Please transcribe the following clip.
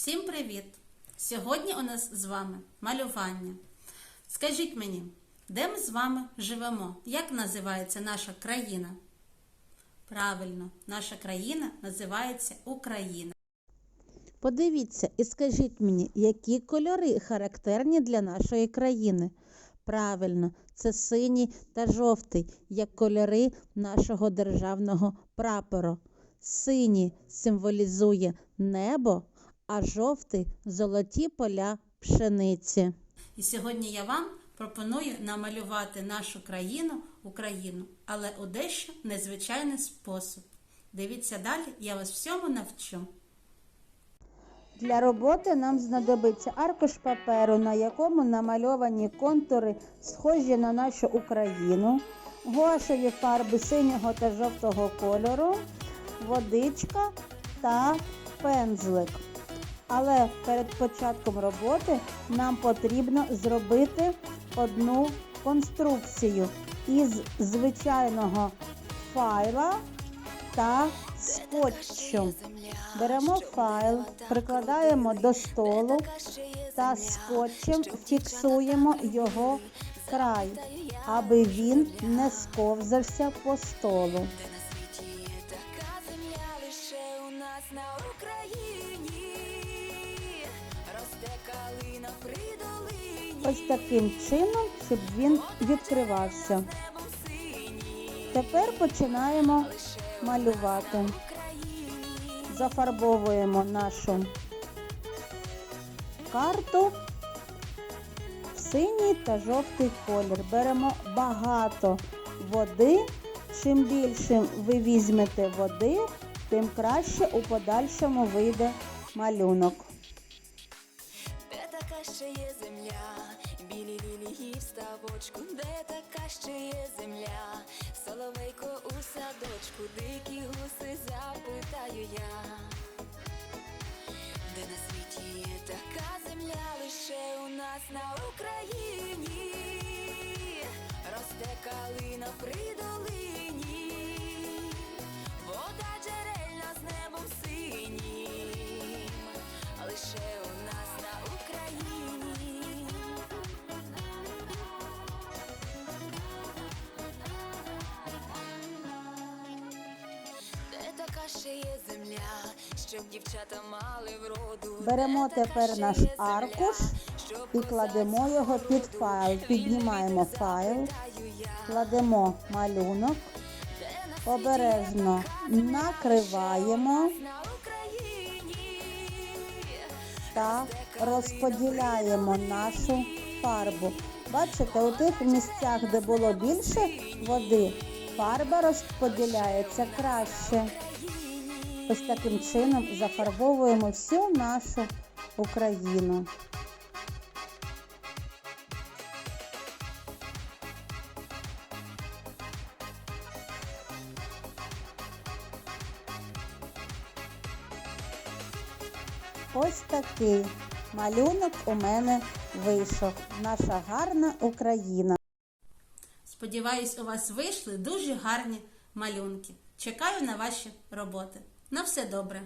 Всім привіт! Сьогодні у нас з вами малювання. Скажіть мені, де ми з вами живемо? Як називається наша країна? Правильно, наша країна називається Україна. Подивіться і скажіть мені, які кольори характерні для нашої країни? Правильно, це синій та жовтий, як кольори нашого державного прапору. Синій символізує небо, а жовтий золоті поля пшениці. І сьогодні я вам пропоную намалювати нашу країну, Україну, але у дещо незвичайний спосіб. Дивіться далі, я вас всьому навчу. Для роботи нам знадобиться аркуш паперу, на якому намальовані контури, схожі на нашу Україну, гуашеві фарби синього та жовтого кольору, водичка та пензлик. Але перед початком роботи нам потрібно зробити одну конструкцію із звичайного файла та скотчу. Беремо файл, прикладаємо до столу та скотчем фіксуємо його край, аби він не сковзався по столу. Ось таким чином, щоб він відкривався. Тепер починаємо малювати. Зафарбовуємо нашу карту в синій та жовтий колір. Беремо багато води. Чим більше ви візьмете води, тим краще у подальшому вийде малюнок. Ще є земля, білі лілії в ставочку, де така ще є земля, соловейко у садочку, дикі гуси запитаю я. Беремо тепер наш аркуш і кладемо його під файл. Піднімаємо файл, кладемо малюнок, обережно накриваємо. та розподіляємо нашу фарбу. Бачите, у тих місцях, де було більше води, фарба розподіляється краще. Ось таким чином зафарбовуємо всю нашу Україну. Ось такий малюнок у мене вийшов. Наша гарна Україна. Сподіваюсь, у вас вийшли дуже гарні малюнки. Чекаю на ваші роботи. На все добре!